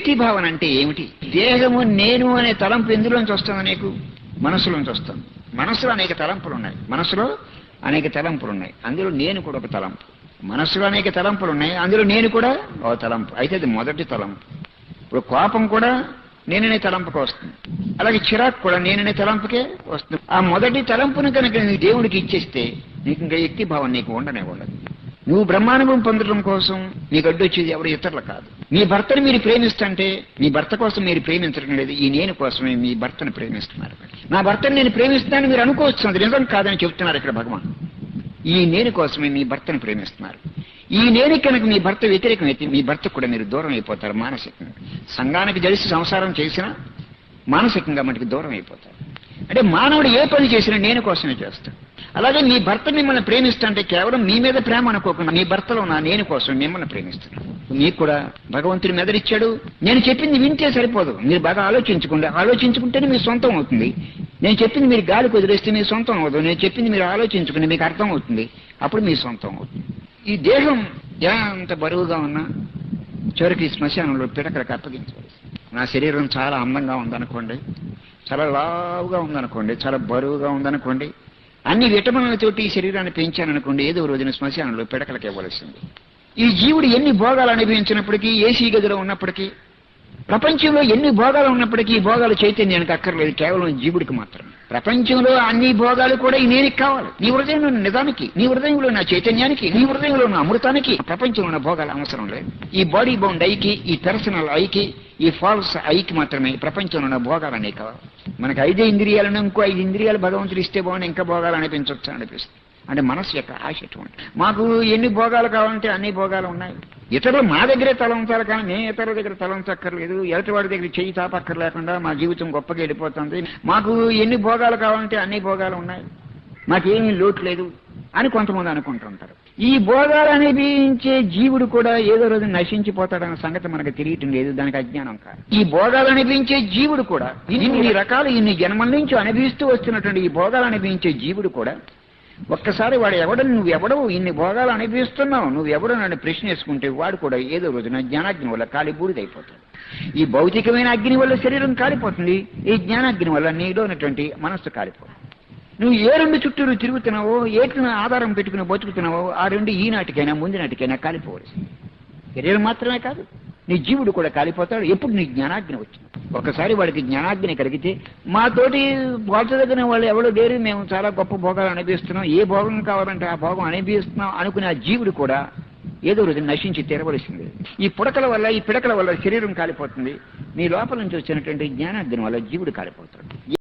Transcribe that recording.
వ్యక్తి భావన అంటే ఏమిటి? దేహము నేను అనే తలంపు ఎందులోంచి వస్తుంది నీకు? మనసులోంచి వస్తుంది. మనసులో అనేక తలంపులు ఉన్నాయి. మనసులో అనేక తలంపులు ఉన్నాయి. అందులో నేను కూడా ఒక తలంపు. మనసులో అనేక తలంపులు ఉన్నాయి. అందులో నేను కూడా ఒక తలంపు. అయితే అది మొదటి తలంపు. ఇప్పుడు కోపం కూడా నేననే తలంపుకి వస్తుంది. అలాగే చిరాకు కూడా నేననే తలంపుకే వస్తుంది. ఆ మొదటి తలంపును కనుక దేవుడికి ఇచ్చేస్తే నీకు ఇంకా వ్యక్తి భావం నీకు ఉండనే ఉండదు. నువ్వు బ్రహ్మానుభవం పొందడం కోసం నీకు అడ్డొచ్చేది ఎవరు ఇతరులు కాదు. మీ భర్తను మీరు ప్రేమిస్తుంటే మీ భర్త కోసం మీరు ప్రేమించడం లేదు ఈ నేను కోసమే మీ భర్తను ప్రేమిస్తున్నారు. నా భర్తను నేను ప్రేమిస్తానని మీరు అనుకోవచ్చు అది నిజం కాదని చెప్తున్నారు ఇక్కడ భగవాన్. ఈ నేను కోసమే మీ భర్తను ప్రేమిస్తున్నారు. ఈ నేను కనుక మీ భర్త వ్యతిరేకమైతే మీ భర్త కూడా మీరు దూరం అయిపోతారు మానసికంగా. సంఘానికి జరిసి సంసారం చేసినా మానసికంగా మనకి దూరం అయిపోతారు. అంటే మానవుడు ఏ పని చేసినా నేను కోసమే చేస్తాడు. అలాగే మీ భర్త మిమ్మల్ని ప్రేమిస్తుంటే కేవలం మీ మీద ప్రేమ అనుకోకుండా మీ భర్తలో నా నేను కోసం మిమ్మల్ని ప్రేమిస్తున్నాను. మీకు కూడా భగవంతుడి మెదడిచ్చాడు. నేను చెప్పింది వింటే సరిపోదు. మీరు బాగా ఆలోచించుకోండి ఆలోచించుకుంటేనే మీ సొంతం అవుతుంది. నేను చెప్పింది మీరు గాలి వదిలేస్తే మీ సొంతం అవుతుంది నేను చెప్పింది మీరు ఆలోచించుకుని మీకు అర్థం అవుతుంది. అప్పుడు మీ సొంతం అవుతుంది. ఈ దేహం ఎంత బరువుగా ఉన్నా చివరికి శ్మశానంలో పిడకలకు అప్పగించవలసి నా శరీరం చాలా అందంగా ఉందనుకోండి చాలా లావుగా ఉందనుకోండి చాలా బరువుగా ఉందనుకోండి అన్ని విటమిన్లతోటి ఈ శరీరాన్ని పెంచాననుకోండి ఏదో రోజున శ్మశానంలో పిడకలకి ఇవ్వవలసింది ఈ జీవుడు ఎన్ని భోగాలు అనుభవించినప్పటికీ ఏసీ గదిలో ఉన్నప్పటికీ ప్రపంచంలో ఎన్ని భోగాలు ఉన్నప్పటికీ ఈ భోగాలు చైతన్యానికి అక్కర్లేదు కేవలం జీవుడికి మాత్రమే. ప్రపంచంలో అన్ని భోగాలు కూడా నేనికి కావాలి. నీ హృదయంలో ఉన్న నిజానికి నీ హృదయంలో ఉన్న చైతన్యానికి నీ హృదయంలో ఉన్న అమృతానికి ప్రపంచంలో ఉన్న భోగాలు అవసరం లేదు. ఈ బాడీ బౌండ్ ఐకి ఈ పర్సనల్ ఐకి ఈ ఫాల్స్ ఐకి మాత్రమే ప్రపంచంలో ఉన్న భోగాలు అనేవి కావాలి. మనకి ఐదు ఇంద్రియాలను ఇంకో ఐదు ఇంద్రియాలు భగవంతుడు ఇస్తే బాగుంది ఇంకా భోగాలు అనిపించవచ్చు అనిపిస్తుంది. అంటే మనసు యొక్క ఆశ ఎటువంటి? మాకు ఎన్ని భోగాలు కావాలంటే అన్ని భోగాలు ఉన్నాయి. ఇతరులు మా దగ్గరే తల ఉంచాలి కానీ మేము ఇతరుల దగ్గర తల ఉంచక్కర్లేదు. వాడి దగ్గర చెయ్యి తాపక్కర్లేకుండా మా జీవితం గొప్పగా వెళ్ళిపోతుంది. మాకు ఎన్ని భోగాలు కావాలంటే అన్ని భోగాలు ఉన్నాయి. మాకేమీ లోటు లేదు అని కొంతమంది అనుకుంటుంటారు. ఈ భోగాలు అనిపించే జీవుడు కూడా ఏదో రోజు నశించిపోతాడన్న సంగతి మనకు తెలియటం లేదు. దానికి అజ్ఞానం కాదు. ఈ భోగాలు అనిపించే జీవుడు కూడా ఇన్ని రకాలు ఇన్ని జన్మల నుంచి అనుభవిస్తూ వస్తున్నటువంటి ఈ భోగాలు అనిపించే జీవుడు కూడా ఒక్కసారి వాడు ఎవడని నువ్వెవడవు ఇన్ని భోగాలు అనిపిస్తున్నావు నువ్వెవడో నన్ను ప్రశ్న వేసుకుంటే వాడు కూడా ఏదో రోజున జ్ఞానాగ్ని వల్ల కాలి ఈ భౌతికమైన అగ్ని వల్ల శరీరం కాలిపోతుంది. ఈ జ్ఞానాగ్ని వల్ల నీలో ఉన్నటువంటి మనస్సు కాలిపోతుంది. నువ్వు ఏ రెండు చుట్టూరు తిరుగుతున్నావో ఏటిని ఆధారం పెట్టుకుని బతుకుతున్నావో ఆ రెండు ఈనాటికైనా ముందు కాలిపోవలసింది శరీరం మాత్రమే కాదు నీ జీవుడు కూడా కాలిపోతాడు. ఎప్పుడు నీ జ్ఞానాగ్ని వచ్చింది ఒకసారి వాడికి జ్ఞానాగ్ని కలిగితే మాతోటి పోల్చదగిన వాళ్ళు ఎవరు లేరు మేము చాలా గొప్ప భోగాలు అనుభవిస్తున్నాం. ఏ భోగం కావాలంటే ఆ భోగం అనుభవిస్తున్నాం అనుకునే ఆ జీవుడు కూడా ఏదో రోజు నశించి తీరవలసింది. ఈ పుడకల వల్ల ఈ పిడకల వల్ల శరీరం కాలిపోతుంది. నీ లోపల నుంచి వచ్చినటువంటి జ్ఞానాగ్ని వల్ల జీవుడు కాలిపోతాడు.